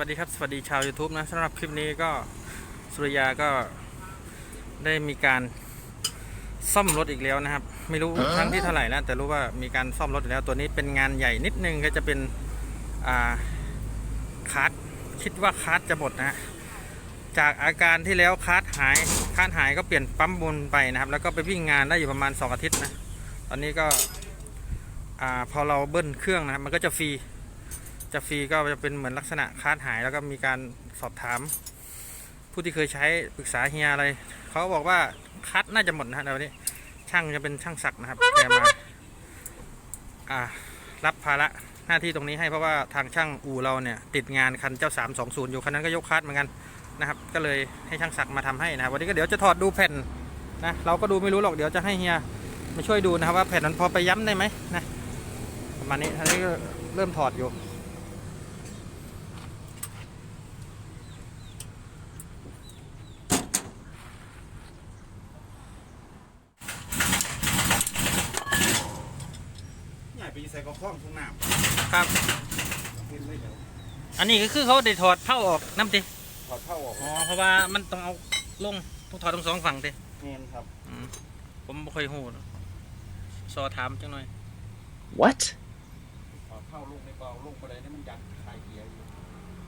สวัสดีครับสวัสดีชาว YouTube นะสำหรับคลิปนี้ก็สุริยาก็ได้มีการซ่อมรถอีกแล้วนะครับ ไม่รู้ครั้งที่เท่าไหร่แล้วแต่รู้ว่ามีการซ่อมรถอีกแล้วตัวนี้เป็นงานใหญ่นิดนึงก็จะเป็นอ่าคาร์ดคิดว่าคาร์ดจะหมดนะฮะจากอาการที่แล้วคาร์ดหายคาร์ดหายก็เปลี่ยนปั๊มบนไปนะครับ แล้วก็ไปวิ่งงานได้อยู่ประมาณ 2 อาทิตย์นะตอนนี้ก็อ่าพอเราเบิ้ลเครื่องนะครับมันก็จะฟรี จะฟรีก็จะเป็นเหมือนลักษณะคาดหายแล้วก็มีการสอบถาม ผู้ที่เคยใช้ปรึกษาเฮียอะไรเขาบอกว่าคัดน่าจะหมดนะฮะในวันนี้ ช่างจะเป็นช่างศักนะครับแกมาอ่ารับภาระหน้าที่ตรงนี้ให้เพราะว่าทางช่างอู่เราเนี่ยติดงานคันเจ้า 320 อยู่คันนั้นก็ยกคัดเหมือนกันนะครับ ก็เลยให้ช่างศักมาทำให้นะครับวันนี้ก็เดี๋ยวจะถอดดูแผ่นนะเราก็ดูไม่รู้หรอกเดี๋ยวจะให้เฮียมาช่วยดูนะครับว่าแผ่นมันพอไปย้ำได้ไหมนะประมาณนี้อันนี้ก็เริ่มถอดอยู่ ไปใส่กระข้องทุ่งน้ครับำกินเลยเดี๋ยวอันนี้ก็คือเขาได้ถอดเผ้าออกน้ำติถอดเท่าออกอ๋อเพราะว่ามันต้องเอาลงต้องถอดทั้งสองฝั่งติเนียนครับอืมผมไม่ค่อยหูสอถามจังหน่อย What? ถอดเท่าลูกในเบาลูกประเดี๋ยวนี้มันยัดคายเกียร์อยู่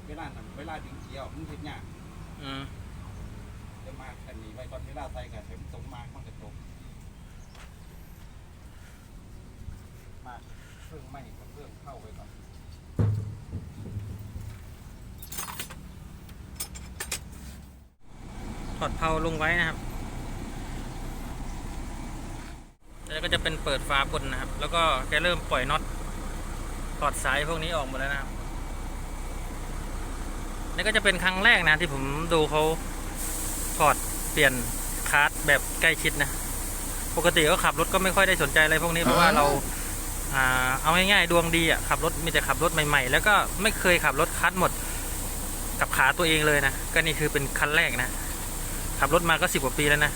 เวลานั้นเวลาดึงเกียร์ออกมันเห็นยากอืมจะมาอันนี้ไว้ก่อนเวลาใส่กับเข็มตรงมากมันกระจกมา เครื่องไม่กับเครื่องเข้าไว้ก่อนถอดเผาลงไว้นะครับ แล้วก็จะเป็นเปิดฝาบนนะครับ แล้วก็แกเริ่มปล่อยน็อตถอดสายพวกนี้ออกหมดแล้วนะครับนี่ก็จะเป็นครั้งแรกนะที่ผมดูเขาถอดเปลี่ยนคาร์ดแบบใกล้ชิดนะ ปกติก็ขับรถก็ไม่ค่อยได้สนใจอะไรพวกนี้เพราะว่าเรา เอาง่ายๆดวงดีอะขับรถมีแต่ขับรถใหม่ๆ แล้วก็ไม่เคยขับรถคัดหมดกับขาตัวเองเลยนะก็นี่คือเป็นคันแรกนะ ขับรถมาก็สิบกว่าปีแล้วนะ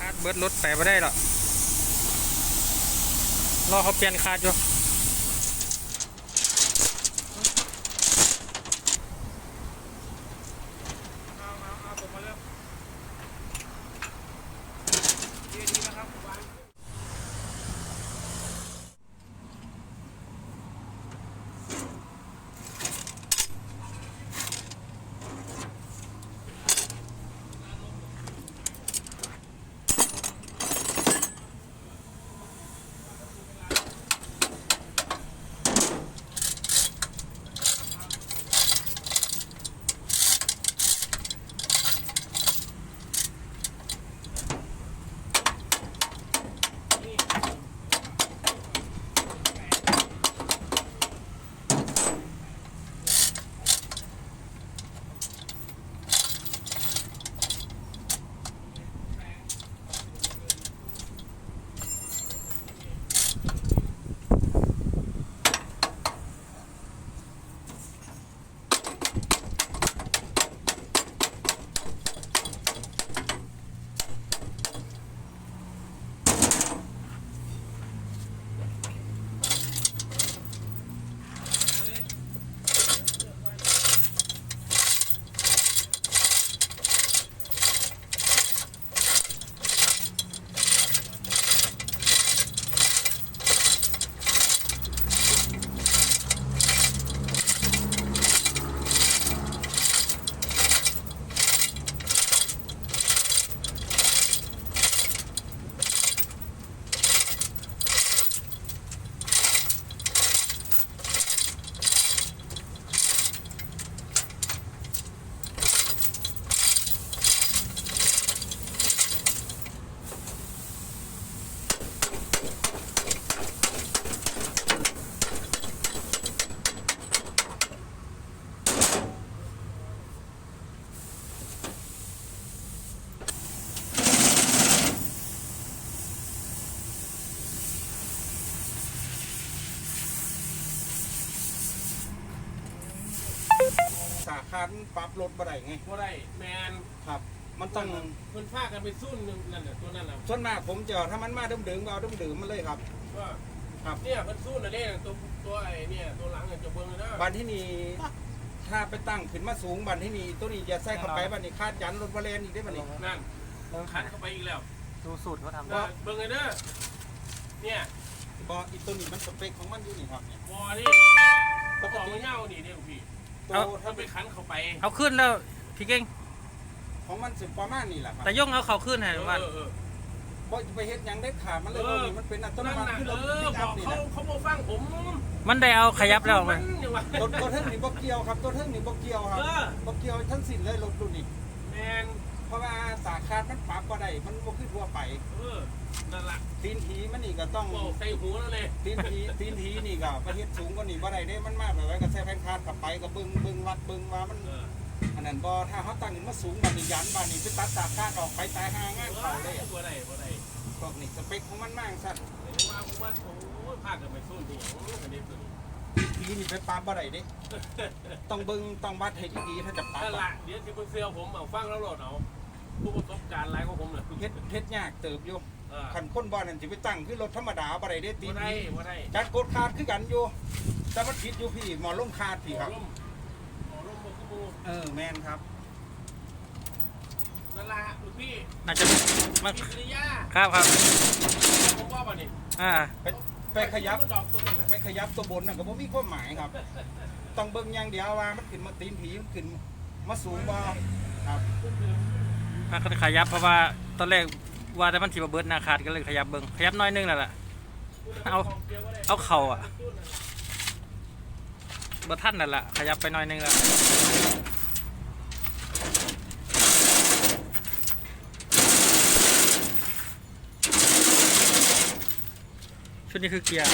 คัดเบิร์ดรถแปลไม่ได้หรอกรอเขาเปลี่ยนคัดอยู่ สาขาปรับรถบ่ได้ไงบ่ได้แมนครับ มันต้ต้อองงเพิ่นพากันไปสู้นึงนั่นน่ะตัวนั้นน่ะส่วนมากผมจะถ้ามันมาดื่มๆก็เอาดื่มๆมาเลยครับว่าครับเนี่ยเพิ่นสู้น่ะเด้ตัวตัวไอ้เนี่ยตัวหลังเนี่ยจะเบิ่งเลยนะวันที่นี่ถ้าไปตั้งขึ้นมาสูงบัดที่นี่ตัวนี้อย่าใส่เข้าไปบัดนี้คาดยันรถบาเลนอีกได้บัดนี้นั่นขันเข้าไปอีกแล้วดูสูตรเขาทำเออเบิ่งไงเด้อเนี่ยบออีตัวนี้มันสเปคของมันอยู่นี่ครับเนี่ยบอนี่ประกอบมาเงานี่เนี่ยพี่ ตัวถ้าถ้าไปเป็นขันเข้าไป เอาขึ้นแล้วพี่เก่งของมันสิประมาณนี้แหละครับแต่ย่งเอาเขาขึ้นให้เออมันเออบ่จะไปเฮ็ดหยังได้ขาดมันเลยเออ ว่านี่มันเป็นอัตโนนั่นมัติน่ะคือเอรถอปิกบอัอพกนี่เขานะเขามาฟังผมมันได้เอาขยับแล้วมันอย่างวะรถตัวเทิงนี่บ่เกี่ยวครับตัวเทิงนี่บ่เกี่ยวครับเออบ่เกี่ยวทั้งสิ้นเลยรถรุ่นนี้แมนเพราะว่าสาขาดมันปรับบ่ได้มันบ่คือทั่วไป เออ นั่นล่ะตีนผีมันนี่ก็ต้องบอกใส่หูแล้วเลยตีนผีตีนผีนี่ก็ไปเฮ็ดสูงกว่านี่บ่ได้เด้มันมาแบบว่าก็ใส่แผ่นคาดกลับไปก็เบิ่งเบิ่งวัดเบิ่งว่ามันเอออันนั้นบ่ถ้าเฮาตั้งขึ้นมาสูงบัดนี้ยันบัดนี้ไปตัดสาขาดออกไปตายห่างานเขาเลยอะบ่ได้บ่ได้พวกนี้สเปคของมันมากสั่นเห็นว่าผมว่าโอ้ยพากันไปสู้ที่อย่างกันเด็กตัวนี้ผีนี่ไปปราบบ่ได้เด้ต้องเบิ่งต้องวัดให้ดีๆถ้าจะปราบนั่นอะล่ะเดี๋ยวที่เพิ่นเสื้อผมเอาฟังแล้วโหลดเอาผู้ประสบการณ์หลายของผมเลยเฮ็ดเฮ็ดยากเติบอยู่เออคันคนบ่นั่นสิไปตั้งคือรถธรรมดาบ่ได้เด้ตีบ่นได้ผีบ่ได้จัดกดคาดคือกันอยู่แต่มันผิดอยู่พี่หมอลงคาดพี่ครับ หมอลมหมอลมบ่คือหมู่เออแมนครับ นั่นล่ะลูกพี่น่าจะมันกิริยาครับครับผมว่าบ่นี่อ่าไปไปขยับ มันดอกตัวนึงไปขยับตัวบนน่ะก็บ่มีความหมายครับ ต้องเบิ่งอย่างเดียวว่ามันขึ้นมาตีนผีมันขึ้นมาสูงบ่ครับมันก็ขยับเพราะว่าตอนแรก ว่าแต่มันถีบเบิร์ดหนาขาดก็เลยขยับเบิ้งขยับน้อยนึงนั่นแหละเอาเอาเข่าอะเบอร์ท่านนั่นแหละขยับไปหน้อยนึงแล้วชุดนี้คือเกียร์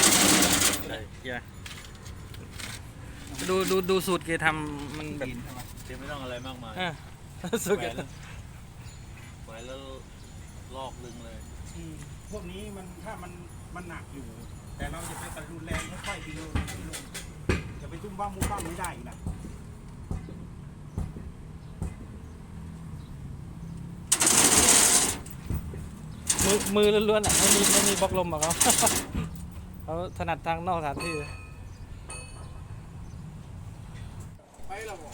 เกียร์ดูดูดูสูตรเกียร์ทำมันแบบเดี๋ยวไม่ต้องอะไรมากมายอ่าสูตรแหวเกียนร์แล้วแหวนแล้ว ลอกลึงเลย อืมพวกนี้มันถ้ามันมันหนักอยู่ แต่เราจะไปตัดรุนแรงค่อยๆไปลงไปลงจะไปจุ่มบ้ามุ้งบ้างไม่ได้อีกนะมือมือล้วนๆอะไม่มีไม่มีบล็อกลมอะเขา เขาถนัดทางนอกสถานที่ ไปแล้วบ่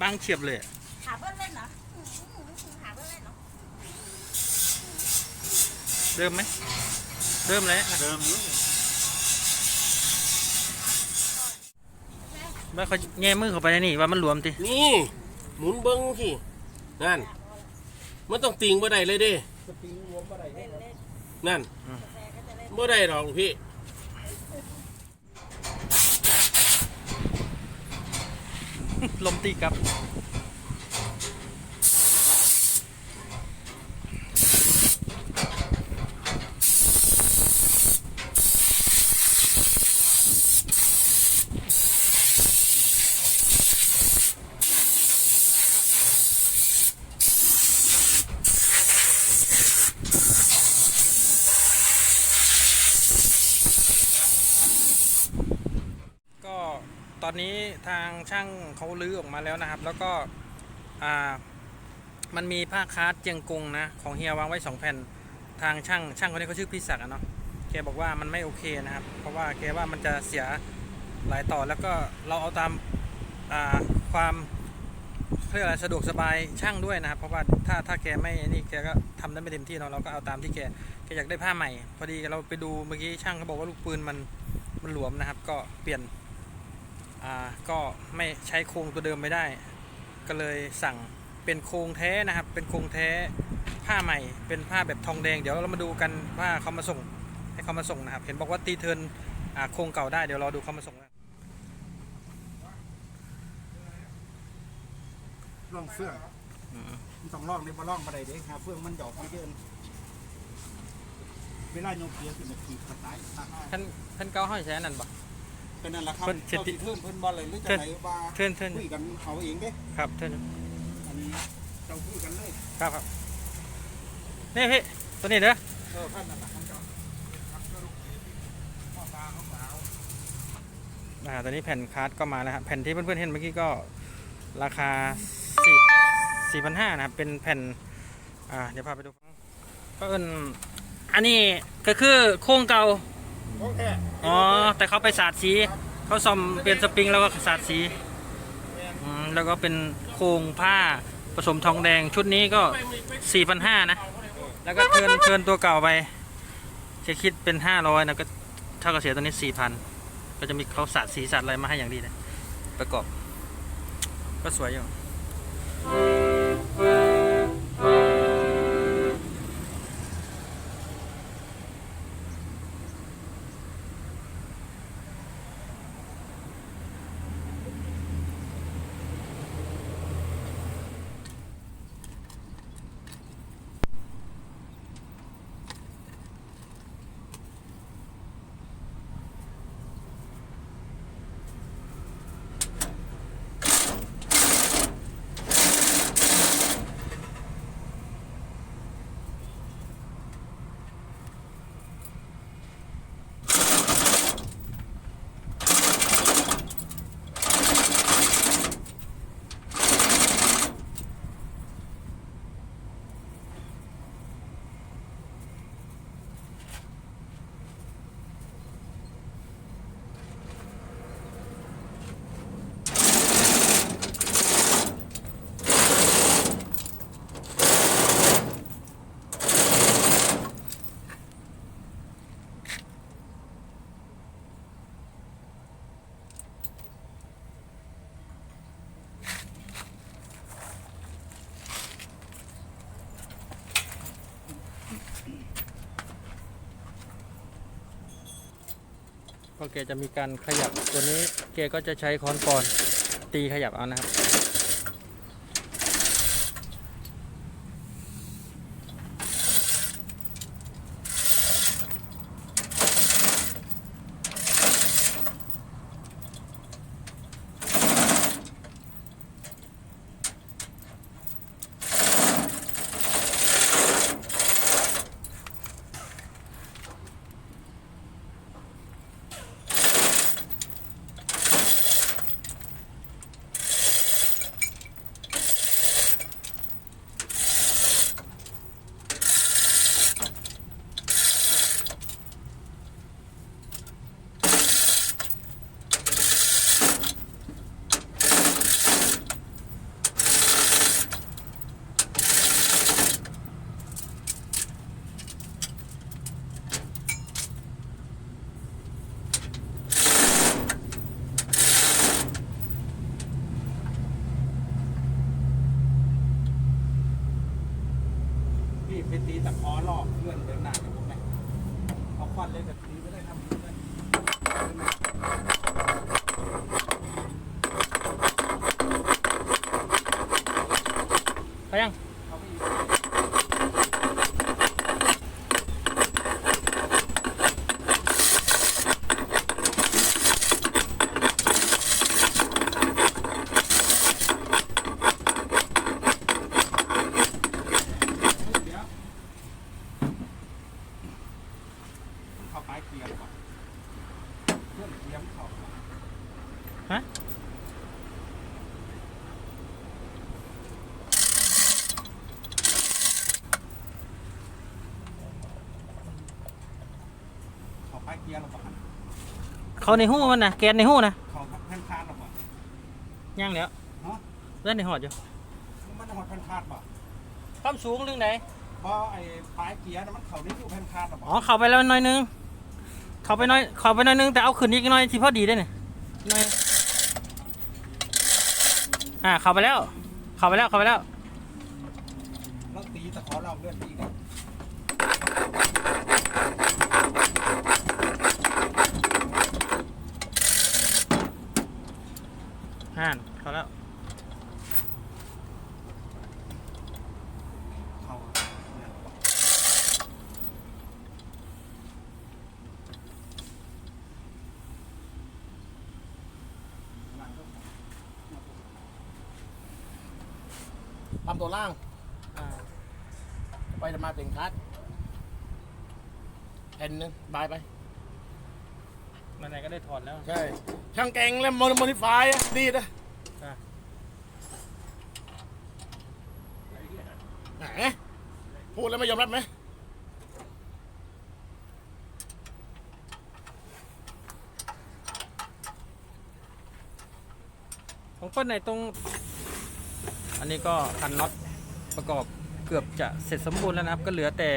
บางเฉียบเลยอะหาเพื่อนเล่นเหรอหาเพื่อนเล่นเหรอเดิมไหมเดิมเลยนะเดิมอยู่แล้วเขาแง่มือเข้าไปในนี่ว่ามันหลวมตินี่หมุนเบิ้งที่นั่น มันต้องติงบ่ได้เลยเด้สปริงรวมอะไรเล่นเล่นนั่นแต่ก็จะเล่นบ่ได้หรอกลูกพี่ ลมตีกลับ ก็ตอนนี้ทางช่าง เขาลื้อออกมาแล้วนะครับ แล้วก็อ่ามันมีผ้าคาร์ดเจียงกงนะของเฮียวางไว้สองแผ่นทางช่างช่างคนนี้เขาชื่อพี่ศักดิ์เนาะแกบอกว่ามันไม่โอเคนะครับ เพราะว่าแกว่ามันจะเสียหลายต่อแล้วก็เราเอาตามาความเรียกอะไรสะดวกสบายช่างด้วยนะครับ เพราะว่าถ้าถ้าแกไม่นี่แกก็ทำได้ไม่เต็มที่เนาะเราก็เอาตามที่แกแกอยากได้ผ้าใหม่ พอดีเราไปดูเมื่อกี้ช่างเขาบอกว่าลูกปืนมันมันหลวมนะครับ ก็เปลี่ยน ก็ไม่ใช้โครงตัวเดิมไม่ได้ ก็เลยสั่งเป็นโครงแท้นะครับ เป็นโครงแท้ผ้าใหม่ เป็นผ้าแบบทองแดง เดี๋ยวเรามาดูกันว่าเขามาส่งให้เขามาส่งนะครับ เห็นบอกว่าตีเทิร์นอ่าโครงเก่าได้ เดี๋ยวรอดูเขามาส่งนะร่องเฟื่องอืมมันต้องร่องในบ่ร่องบ่ได้เด้หาเฟื่องมันดอกมันเยินเวลาโยกเกียร์ขึ้นมาขี่กระต่ายตาห้าท่านท่านเก้าห้อยใช้อันนั่น ปะเป็นนั่นแหละครับเพิ่นเช็ดเจ้าติสิเทินเพิ่นบ่เลยหรือจะไหนว่าเทิร์นเทิร์นคุยกันเอาเองเด้ครับเทิร์นอันนี้เจ้าคุยกันเลยครับครับนี่พี่ตัวนี้เด้อเออท่านนั่นแหละของเจ้าครับก็ลูกเขยที่พ่อตาเขาสาวอ่าตอนนี้แผ่นคาร์ดก็มาแล้วครับแผ่นที่เพื่อนๆเห็นเมื่อกี้ก็ราคาสี่สี่พันห้านะครับเป็นแผ่นอ่าเดี๋ยวพาไปดูก็เอินอันนี้ก็คือโครงเก่า อ๋อ แต่เขาไปสาดสีเขาซ่อมเปลี่ยนสปริงแล้วก็สาดสีอืมแล้วก็เป็นโครงผ้าผสมทองแดงชุดนี้ก็ 4,500 นะ แล้วก็เทิร์นเทิร์นตัวเก่าไป จะคิดเป็น 500นะก็เท่ากับเสียตัวนี้ 4,000 ก็จะมีเขาสาดสีสาดอะไรมาให้อย่างดีเลยประกอบ ก็สวยอยู่ แกจะมีการขยับตัวนี้แกก็จะใช้ค้อนปอนตีขยับเอานะครับ พี่ไปตีตะขอรอบเพื่อนเดินหน้ากับผมไหมเอาควันเลยกับตีไม่ได้ทำเลย ไปยัง เดี๋ยวเข้าไปเคลียร์ก่อนเพื่อนเคลียร์เขา ฮะ เขาไปเคลียร์เราก่อน เขาในหูมันนะแกนในหูนะเขาแผ่นคาดเราก่อนย่างแล้วฮะเล่นในหอดอยู่มันหอดแผ่นคาดบ่ความสูงเรื่องไหนเพราะไอ้ปลายเกียร์น่ะมันเขาได้อยู่แผ่นคาดเราบ่อ๋อเข้าไปแล้วหน่อยนึงเข้าไปหน่อยเข้าไปหน่อยนึงแต่เอาขึ้นอีกหน่อยที่พอดีได้เนี่ยหน่อยอ่าเข้าไปแล้วเข้าไปแล้วเข้าไปแล้วแล้ว ตายไป มันไหนก็ได้ถอดแล้วใช่ ช่างเก่งและโมโมนิฟายดีนะไหนพูดแล้วไม่ยอมรับไหมของเปิ้ลในตรง อันนี้ก็คันน็อตประกอบเกือบจะเสร็จสมบูรณ์แล้วนะครับ ก็เหลือแต่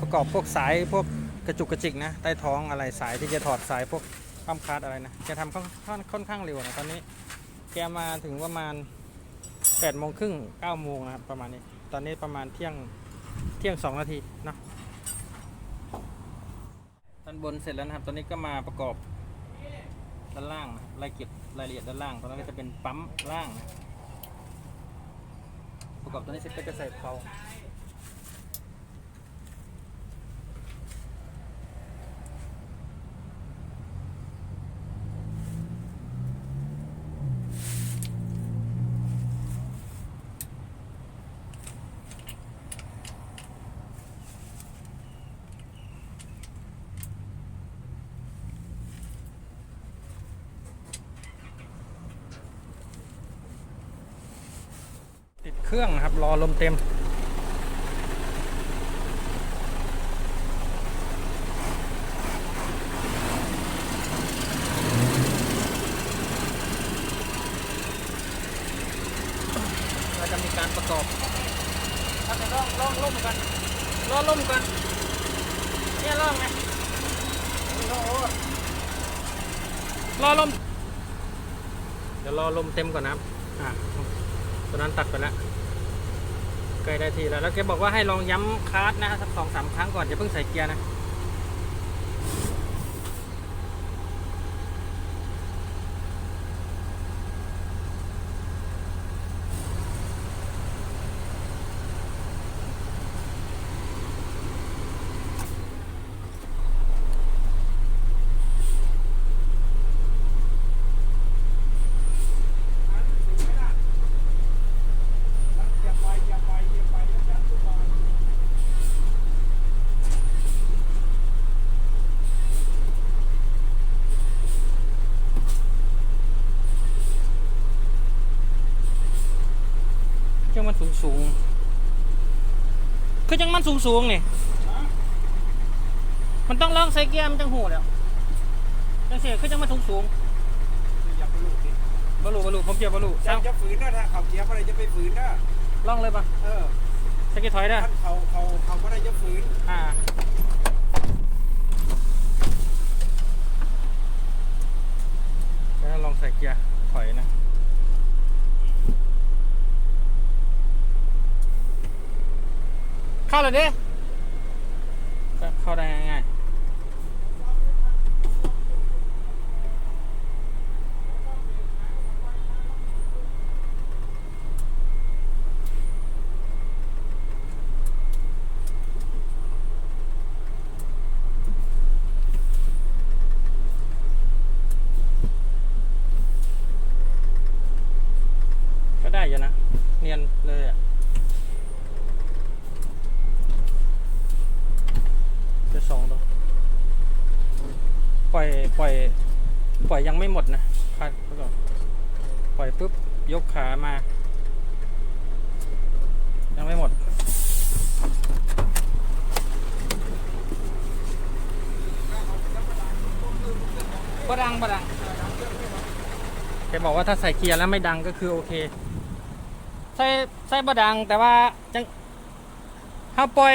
ประกอบพวกสายพวก กระจุกกระจิกนะ ใต้ท้องอะไรสายที่จะถอดสายพวกปั๊มคาร์ดอะไรนะแกทำค่อนข้างค่อนข้างเร็วนะตอนนี้ แกมาถึงประมาณ8โมงครึ่ง9โมงนะครับประมาณนี้ ตอนนี้ประมาณเที่ยงเที่ยง2นาทีเนาะด้านบนเสร็จแล้วนะครับ ตอนนี้ก็มาประกอบด้านล่างนะรายเก็บรายละเอียดด้านล่างตอนนั้นก็จะเป็นปั๊มล่างนะประกอบตัวนี้เสร็จก็จะใส่เพลา เครื่องนะครับ รอลมเต็ม เราจะมีการประกอบทำในร่องร่องล่มกันร่องล่มกันเนี่ยร่องไงโอ้โหรอลม เดี๋ยวรอลมเต็มก่อนนะครับอ่าตัวนั้นตัดไปแล้ว ใกล้ได้ทีแล้วแล้วแกบอกว่าให้ลองย้ำคลัสนะสักสองสามครั้งก่อนอย่าเพิ่งใส่เกียร์นะ อย่าไปอย่าไปอย่าไปยัดยัดตัวก่อน เครื่อง มันสูงสูงๆคือจังมันสูงสูงๆนี่มันต้องลองใส่เกียร์มันจังหูแล้วจังเสียคือจังมันสูงสูงอย่าไปลูกดิๆบรรลุบรรลุผมเกียร์บรรลุจะเอ้าจะฝืนนะถ้าเขาเกียร์อะไรจะไปฝืนนะลองเลยปะเออสกิถอยได้ท่านเขาเขาเขาก็ได้จะฝืนอ่าแล้วลองใส่เกียร์ถอยนะ เข้าเลยดิก็เข้าได้ง่ายๆก็ได้อยู่นะ เนียนเลยอะจะสองตัวปล่อย ปล่อย ปล่อยยังไม่หมดนะคัดไว้ก่อนปล่อ ยปุ๊บยกขามา ยังไม่หมดบดังบดังแกบอกว่าถ้าใส่เกียร์แล้วไม่ดังก็คือโอเค ใส่ใส่บดังแต่ว่าจังถ้าปล่อย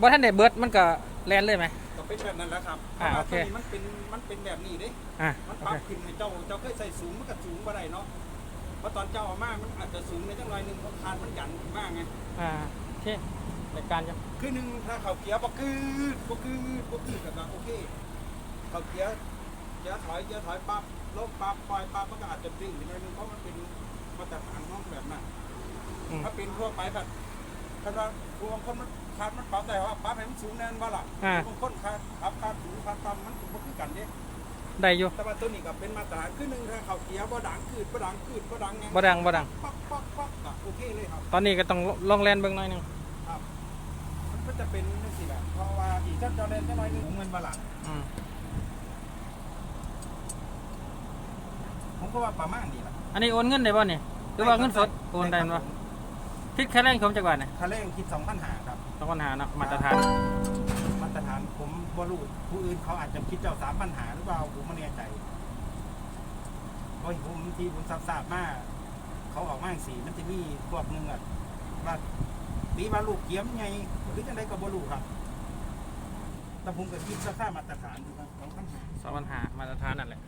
บ่ท่านได้เบิดมันก็แลนเลยไหมก็ เป็นแบบนั้นแหล้วครับอ่าโอเค พราะว่าตัวนี้มันเป็นมันเป็นแบบนี้เด้ อะมันโอปรัเคบขึ้นให้เจ้า เจ้าเคยใส่สูงมันก็สูงบ่ได้เนาะ เพราะตอนเจ้าเอามามันอาจจะสูงในจังหน่อยหนึงเพราะคานมันหยันมากไง อ่าโอเครายการจะคือหนึ่งถ้าเขาเกียร์บ่กืดบ่กืดบ่กืดก็โอเคเขาเกียร์เกียร์ถอยเกียร์ถอยปั๊บลงปั๊บปล่อยปั๊บมันก็อาจจะดึงอยู่หน่อยหนึงเพราะมันเป็นมาตรฐานของแบบนั้นอืมถ้าเป็นทั่วไปแบบถ้าว่าบางคนมัน คาดมันปรับได้ว่าปรับให้มันสูงแน่นว่าล่ะอ่า บางคนคาดปรับคาดสูงคาดต่ำมันก็บ่คือกันเด้ได้อยู่แต่ว่าตัวนี้ก็เป็นมาตรฐานคือหนึ่งถ้าเขาเกียร์บ่ดังคืดบ่ดังคืดบ่ดังไงบ่ดังบ่ดัง ป๊อกป๊อกป๊อกก็โอเคเลยครับ ตอนนี้ก็ต้องลองแลนเบิ่งหน่อยหนึงมันก็จะเป็นจังซี่แหละเพราะว่าอีกเจ้าเจ้าเล่นแค่น้อยหนึงเงินบ่ล่ะอืมผมก็ว่าประมาณนี้ล่ะอันนี้โอนเงินได้บ่เนี่ยหรือว่าเงินสดโอนได้บ่คิ ดแค่แรงผมจักบาทเนี่ยค่าแรงคิด2,500หาครับ ต้องปัญหาเนาะมาตรฐานมาตรฐานผมบ่รู้ผู้อื่นเขาอาจจะคิดเจ้า3,500หาหรือเปล่าผมไม่แน่ใจโอ้ยผมบางทีผมสับสาบๆมาก เขาออกมาจังสีมันจะมีพวกหนึงอะว่าตีว่าลูกเกียมไงหรือจังไดก็บ่รู้ครับ แต่ผมก็คิดราคามาตรฐานอยู่ครับของปัญหาสองปัญหามาตรฐานนั่นแหละ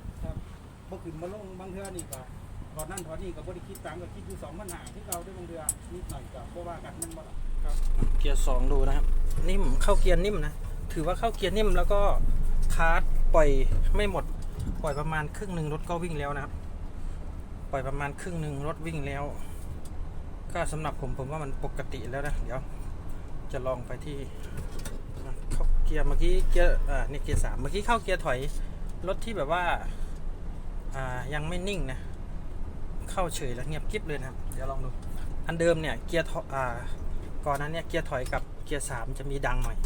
บ่ขึ้นมาลงบางเทื่อนี่ก็ ตอนนั้นตอนนี้ก็บ่ได้คิดตังค์ก็คิดอยู่สองปัญหาที่เราได้บางเทื่อนิดหน่อยก็บ่ว่ากันมันบ่ล่ะครับเกียร์สองดูนะครับนิ่มเข้าเกียร์นิ่มนะถือว่าเข้าเกียร์นิ่มแล้วก็คาร์ดปล่อยไม่หมด ปล่อยประมาณครึ่งหนึ่งรถก็วิ่งแล้วนะครับ ปล่อยประมาณครึ่งหนึ่งรถวิ่งแล้ว ก็สำหรับผมผมว่ามันปกติแล้วนะเดี๋ยว จะลองไปที่เข้าเกียร์เมื่อกี้เกียร์อ่านี่เกียร์สามเมื่อกี้เข้าเกียร์ถอยรถที่แบบว่าอ่ายังไม่นิ่งนะ เข้าเฉยแล้วเงียบกริบเลยนะครับ เดี๋ยวลองดู อันเดิมเนี่ยเกียร์ถออ่าก่อนนั้นเนี่ยเกียร์ถอยกับเกียร์สามจะมีดังหน่อย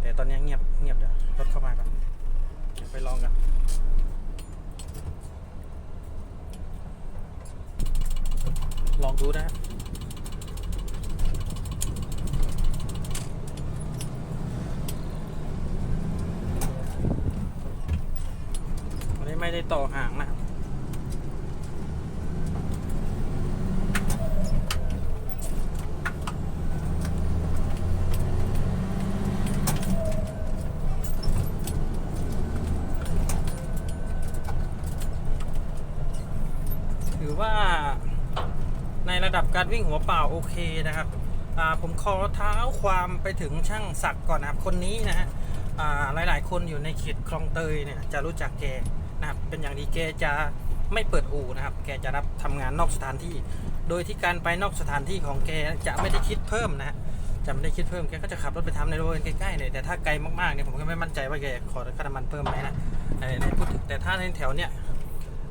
แต่ตอนนี้เงียบเงียบเดี๋ยวรถเข้ามาก่อนไปลองกันลองดูนะฮะวันนี้ไม่ได้ต่อห่างนะ อว่าในระดับการวิ่งหัวเปล่าโอเคนะครับผมขอเท้าความไปถึงช่างศักดิ์ก่อนนะครับคนนี้นะฮะอ่าหลายๆ คนอยู่ในเขตคลองเตยเนี่ยจะรู้จักแกนะครับเป็นอย่างดีแกจะไม่เปิดอู่นะครับ แกจะรับทำงานนอกสถานที่ โดยที่การไปนอกสถานที่ของแกจะไม่ได้คิดเพิ่มนะฮะจะไม่ได้คิดเพิ่มแกก็จะขับรถไปทำในบริเวณใกล้ๆเนี่ยแต่ถ้าไกลมากๆเนี่ยผมก็ไม่มั่นใจว่าแกขอค่าน้ำมันเพิ่มไหมนะในพูดถึงแต่ถ้าในแถวเนี้ย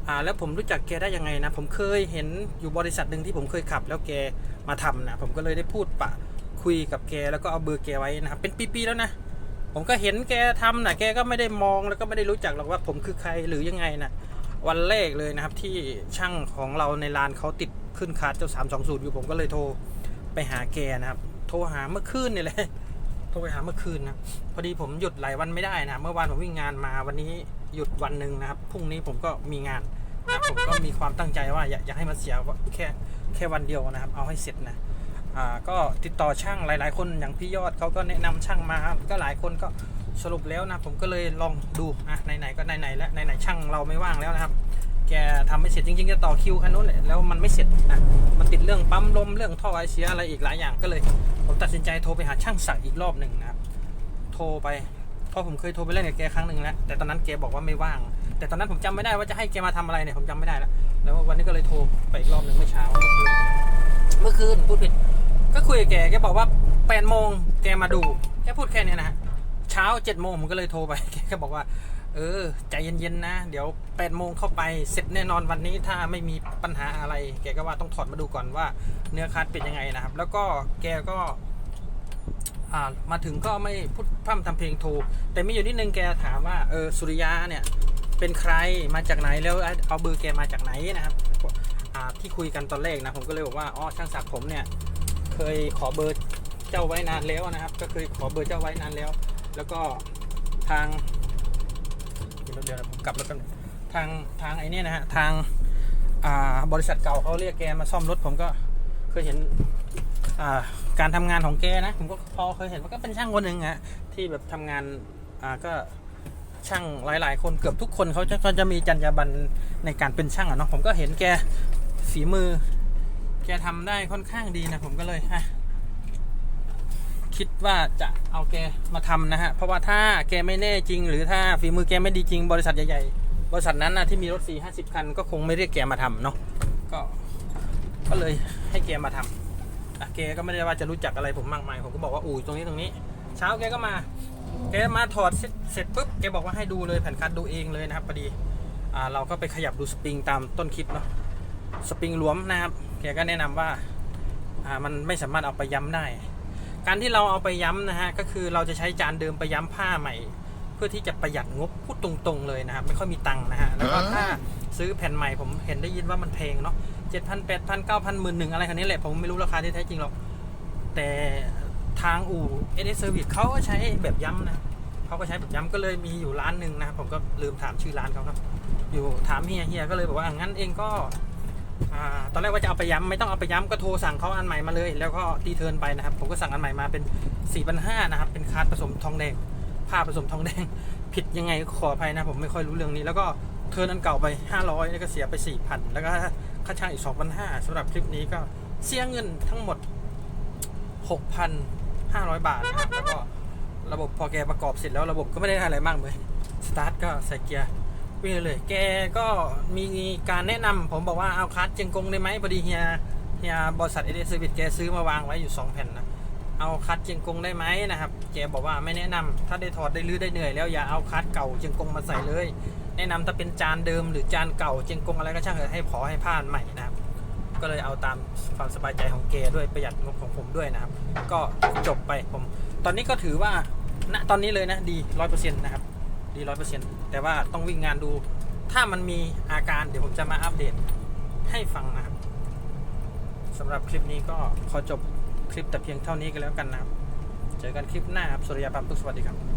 อ่าแล้วผมรู้จักแกได้ยังไงนะ ผมเคยเห็นอยู่บริษัทหนึ่งที่ผมเคยขับ แล้วแกมาทำนะผมก็เลยได้พูดปะคุยกับแกแล้วก็เอาเบอร์แกไว้นะครับเป็นปีๆแล้วนะ ผมก็เห็นแกทำนะแกก็ไม่ได้มองแล้วก็ไม่ได้รู้จักหรอกว่าผมคือใครหรือยังไงนะวันแรกเลยนะครับที่ช่างของเราในร้านเขาติดขึ้นคาร์ดเจ้าสามสองศูนย์อยู่ผมก็เลยโทรไปหาแกนะครับ โทรหาเมื่อคืนนี่แหละโทรไปหาเมื่อคืนนะพอดีผมหยุดหลายวันไม่ได้นะเมื่อวานผมวิ่งงานมาวันนี้หยุดวันหนึ่งนะครับพรุ่งนี้ผมก็มีงาน นะผมก็มีความตั้งใจว่าอยากอยากให้มันเสียแค่แค่วันเดียวนะครับ เอาให้เสร็จนะอ่าก็ติดต่อช่างหลาย ๆ คนอย่างพี่ยอดเขาก็แนะนำช่างมาครับก็หลายคนก็สรุปแล้วนะผมก็เลยลองดูอะไหนๆก็ไหนๆแล้วไหนๆช่างเราไม่ว่างแล้วนะครับ แกทำไม่เสร็จจริงๆจะต่อคิวคันนู้นแหละแล้วมันไม่เสร็จนะมันติดเรื่องปั๊มลมเรื่องท่อไอเสียอะไรอีกหลายอย่างก็เลย ผมตัดสินใจโทรไปหาช่างศักอีกรอบหนึ่งนะครับโทรไปเพราะผมเคยโทรไปเล่นกับแกครั้งหนึ่งแล้วแต่ตอนนั้นแกบอกว่าไม่ว่าง แต่ตอนนั้นผมจำไม่ได้ว่าจะให้แกมาทำอะไรเนี่ยผมจำไม่ได้แล้วแล้ววันนี้ก็เลยโทรไปอีกรอบหนึ่งเมื่อเช้าเมื่อคืนเมื่อคืนพูดผิดก็คุยกับแกแกบอกว่าแปดโมงแกมาดูแกพูดแค่นี้นะเช้าเจ็ดโมงผมก็เลยโทรไปแกก็บอกว่า เออใจเย็นๆนะ เดี๋ยวแปดโมงเข้าไปเสร็จแน่นอนวันนี้ถ้าไม่มีปัญหาอะไร แกก็ว่าต้องถอดมาดูก่อนว่าเนื้อคัดเป็นยังไงนะครับ แล้วก็แกก็มาถึงก็ไม่พูดพร่ำทำเพลงโทรแต่มีอยู่นิดนึงแกถามว่าเออสุริยาเนี่ย เป็นใครมาจากไหนแล้วเอาเบอร์แกมาจากไหนนะครับที่คุยกันตอนแรกนะผมก็เลยบอกว่าอ๋อช่างศักดิ์ผมเนี่ยเคยขอเบอร์เจ้าไว้นานแล้วนะครับ ก็เคยขอเบอร์เจ้าไว้นานแล้ว แล้วก็ทางเดี๋ยวผมกลับรถกันทางทางไอ้นี่นะฮะทางบริษัทเก่าเขาเรียกแกมาซ่อมรถผมก็เคยเห็นการทำงานของแกนะผมก็พอเคยเห็นว่าก็เป็นช่างคนหนึ่งอะที่แบบทำงานก็ ช่างหลาย ๆ คนเกือบทุกคนเขาจะก็จะมีจรรยาบรรณในการเป็นช่างอะเนาะผมก็เห็นแกฝีมือ แกทำได้ค่อนข้างดีนะผมก็เลยอะคิดว่าจะเอาแกมาทำนะฮะ เพราะว่าถ้าแกไม่แน่จริง หรือถ้าฝีมือแกไม่ดีจริง บริษัทใหญ่ๆ บริษัทนั้นนะที่มีรถสี่ห้าสิบคัน ก็คงไม่เรียกแกมาทำเนาะก็ก็เลยให้แกมาทำอะแกก็ไม่ได้ว่าจะรู้จักอะไรผมมากมาย ผมก็บอกว่าอู่ตรงนี้ตรงนี้ เช้าแกก็มา แกมาถอดเสร็จเสร็จปุ๊บแกบอกว่าให้ดูเลยแผ่นคัดดูเองเลยนะครับพอดีอ่าเราก็ไปขยับดูสปริงตามต้นคลิปเนาะสปริงหลวมนะครับแกก็แนะนำว่าอ่ามันไม่สามารถเอาไปย้ำได้ การที่เราเอาไปย้ำนะฮะก็คือเราจะใช้จานเดิมไปย้ำผ้าใหม่ เพื่อที่จะประหยัดงบพูดตรงๆเลยนะครับไม่ค่อยมีตังค์นะฮะแล้วก็ถ้าซื้อแผ่นใหม่ผมเห็นได้ยินว่ามันแพงเนาะเจ็ดพันแปดพันเก้าพันหมื่นหนึ่งอะไรคันนี้แหละผมไม่รู้ราคาที่แท้จริงหรอกแต่ ทางอู่เอเดเซอร์วิสเขาก็ใช้แบบย้ำนะเขาก็ใช้แบบย้ำก็เลยมีอยู่ร้านหนึ่งนะผมก็ลืมถามชื่อร้านเขาครับอยู่ถามเฮียเฮียก็เลยบอกว่างั้นเองก็ตอนแรกว่าจะเอาไปย้ำไม่ต้องเอาไปย้ำก็โทรสั่งเขาอันใหม่มาเลย แล้วก็ตีเทิร์นไปนะครับ ผมก็สั่งอันใหม่มาเป็น4ี่พันห้านะครับ เป็นคาร์ดผสมทองแดงผ้าผสมทองแดง ผิดยังไงขออภัยนะ ผมไม่ค่อยรู้เรื่องนี้ แล้วก็เทิร์นอันเก่าไป 500 แล้วก็เสียไป 4,000 แล้วก็ค่าช่างอีก 2,500สำหรับคลิปนี้ก็เสียเงินทั้งหมด 500 บาทนะครับแล้วก็ระบบพอแกประกอบเสร็จแล้วระบบก็ไม่ได้อะไรมากเลยสตาร์ทก็ใส่เกียร์วิ่งเลยแกก็มีการแนะนำผมบอกว่าเอาคัสเจียงกงได้ไหมพอดีเฮียเฮียบริษัทเอเดสวิตแกซื้อมาวางไว้อยู่ 2 แผ่นนะเอาคัดเจียงกงได้ไหมนะครับแกบอกว่าไม่แนะนำถ้าได้ถอดได้ลื้อได้เหนื่อยแล้วอย่าเอาคัดเก่าเจียงกงมาใส่เลย แนะนำถ้าเป็นจานเดิมหรือจานเก่าเจียงกงอะไรก็ช่างเถอะให้ขอให้ผ่านใหม่นะครับ ก็เลยเอาตามความสบายใจของแกด้วยประหยัดงบของผมด้วยนะครับ ก็จบไปผม ตอนนี้ก็ถือว่าณตอนนี้เลยนะดีร้อยเปอร์เซ็นต์นะครับ ดีร้อยเปอร์เซ็นต์แต่ว่าต้องวิ่งงานดู ถ้ามันมีอาการเดี๋ยวผมจะมาอัปเดตให้ฟังนะครับสำหรับคลิปนี้ก็ขอจบคลิปแต่เพียงเท่านี้ก็แล้วกันนะครับ เจอกันคลิปหน้าครับสุริยาปั๊มตุกสวัสดีครับ